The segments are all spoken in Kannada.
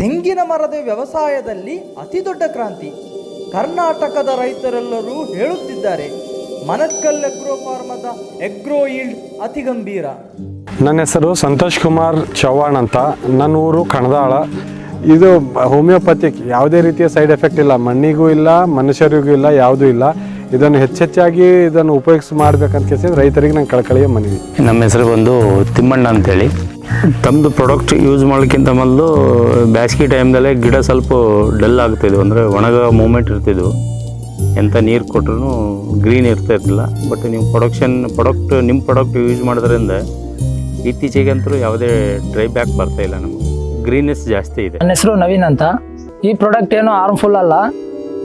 ತೆಂಗಿನ ಮರದ ವ್ಯವಸಾಯದಲ್ಲಿ ಅತಿ ದೊಡ್ಡ ಕ್ರಾಂತಿ. ಕರ್ನಾಟಕದ ರೈತರೆಲ್ಲರೂ ಹೇಳುತ್ತಿದ್ದಾರೆ ಮನಕ್ಕಲ್ ಎಗ್ರೋ ಫಾರ್ಮದ ಎಗ್ರೋ ಈಲ್ಡ್ ಅತಿ ಗಂಭೀರ. ನನ್ನ ಹೆಸರು ಸಂತೋಷ್ ಕುಮಾರ್ ಚವ್ಹಾಣ್ ಅಂತ. ನನ್ನ ಊರು ಕಣದಾಳ. ಇದು ಹೋಮಿಯೋಪತಿಕ್ ಯಾವುದೇ ರೀತಿಯ ಸೈಡ್ ಎಫೆಕ್ಟ್ ಇಲ್ಲ. ಮಣ್ಣಿಗೂ ಇಲ್ಲ ಮನುಷ್ಯರಿಗೂ ಇಲ್ಲ ಯಾವುದೂ ಇಲ್ಲ. ಇದನ್ನು ಹೆಚ್ಚೆಚ್ಚಾಗಿ ಇದನ್ನು ಉಪಯೋಗಿಸಿ ಮಾಡ್ಬೇಕಂತ ಕೇಳಿದ್ರೆ ರೈತರಿಗೆ ನಾನು ಕಳಕಳಿಯ ಮನವಿ. ನಮ್ಮ ಹೆಸರು ಬಂದು ತಿಮ್ಮಣ್ಣ ಅಂತೇಳಿ. ತಮ್ಮದು ಪ್ರಾಡಕ್ಟ್ ಯೂಸ್ ಮಾಡೋಕ್ಕಿಂತ ಮೊದಲು ಬ್ಯಾಸ್ಗೆ ಟೈಮ್ದಲ್ಲೇ ಗಿಡ ಸ್ವಲ್ಪ ಡಲ್ ಆಗ್ತಿದ್ವು. ಅಂದರೆ ಒಣಗ ಮೂಮೆಂಟ್ ಇರ್ತಿದ್ವು. ಎಂಥ ನೀರು ಕೊಟ್ರೂ ಗ್ರೀನ್ ಇರ್ತಾ ಇರಲಿಲ್ಲ. ಬಟ್ ನಿಮ್ಮ ಪ್ರೊಡಕ್ಷನ್ ಪ್ರಾಡಕ್ಟ್ ನಿಮ್ಮ ಪ್ರಾಡಕ್ಟ್ ಯೂಸ್ ಮಾಡೋದ್ರಿಂದ ಇತ್ತೀಚೆಗೆ ಅಂತೂ ಯಾವುದೇ ಡ್ರೈ ಬ್ಯಾಕ್ ಬರ್ತಾ ಇಲ್ಲ ನಮಗೆ. ಗ್ರೀನೆಸ್ ಜಾಸ್ತಿ ಇದೆ. ನನ್ನ ಹೆಸರು ನವೀನ್ ಅಂತ. ಈ ಪ್ರಾಡಕ್ಟ್ ಏನು ಹಾರ್ಮ್ಫುಲ್ ಅಲ್ಲ.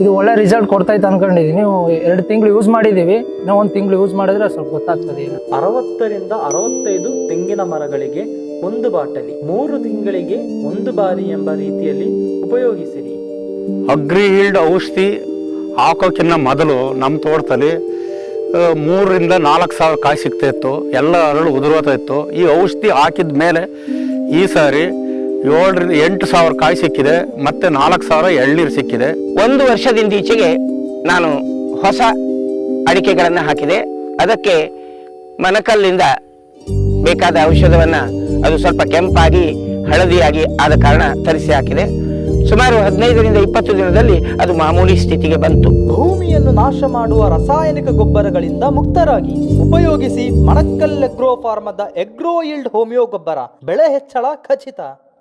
ಇದು ಒಳ್ಳೆ ರಿಸಲ್ಟ್ ಅನ್ಕೊಂಡಿದ್ದೀನಿ ನೀವು ಎರಡು ತಿಂಗಳು ಯೂಸ್ ಮಾಡಿದ್ದೀವಿ. ಇನ್ನೂ ಒಂದು ತಿಂಗಳು ಯೂಸ್ ಮಾಡಿದ್ರೆ ಸ್ವಲ್ಪ ಗೊತ್ತಾಗ್ತದೆ ಅರವತ್ತರಿಂದ ಅರವತ್ತೈದು ತೆಂಗಿನ ಮರಗಳಿಗೆ ಒಂದು ಬಾಟಲಿ ಮೂರು ತಿಂಗಳಿಗೆ ಒಂದು ಬಾರಿ ಎಂಬ ರೀತಿಯಲ್ಲಿ ಉಪಯೋಗಿಸಿರಿ. ಅಗ್ರಿ ಈಲ್ಡ್ ಔಷಧಿ ಹಾಕೋಕ್ಕಿಂತ ಮೊದಲು ನಮ್ಮ ತೋಟದಲ್ಲಿ ಮೂರರಿಂದ ನಾಲ್ಕು ಸಾವಿರ ಕಾಯಿ ಸಿಗ್ತಾ ಇತ್ತು. ಎಲ್ಲ ಅರಳು ಉದುರೋತಾ ಇತ್ತು. ಈ ಔಷಧಿ ಹಾಕಿದ ಮೇಲೆ ಈ ಸಾರಿ ಏಳರಿಂದ ಎಂಟು ಸಾವಿರ ಕಾಯಿ ಸಿಕ್ಕಿದೆ. ಮತ್ತೆ ನಾಲ್ಕು ಸಾವಿರ ಎಳ್ನೀರು ಸಿಕ್ಕಿದೆ. ಒಂದು ವರ್ಷದಿಂದ ಈಚೆಗೆ ನಾನು ಹೊಸ ಅಡಿಕೆಗಳನ್ನು ಹಾಕಿದೆ. ಅದಕ್ಕೆ ಮನಕಲ್ಲಿಂದ ಬೇಕಾದ ಔಷಧವನ್ನ ಅದು ಸ್ವಲ್ಪ ಕೆಂಪಾಗಿ, ಹಳದಿಯಾಗಿ ಆದ ಕಾರಣ ತರಿಸಿ ಹಾಕಿದೆ. ಸುಮಾರು ಹದಿನೈದರಿಂದ ಇಪ್ಪತ್ತು ದಿನದಲ್ಲಿ ಅದು ಮಾಮೂಲಿ ಸ್ಥಿತಿಗೆ ಬಂತು. ಭೂಮಿಯನ್ನು ನಾಶ ಮಾಡುವ ರಾಸಾಯನಿಕ ಗೊಬ್ಬರಗಳಿಂದ ಮುಕ್ತರಾಗಿ ಉಪಯೋಗಿಸಿ ಮಣಕ್ಕಲ್ ಎಗ್ರೋ ಫಾರ್ಮದ ಎಗ್ರೋ ಇಲ್ಡ್ ಹೋಮಿಯೋ ಗೊಬ್ಬರ. ಬೆಳೆ ಹೆಚ್ಚಳ ಖಚಿತ.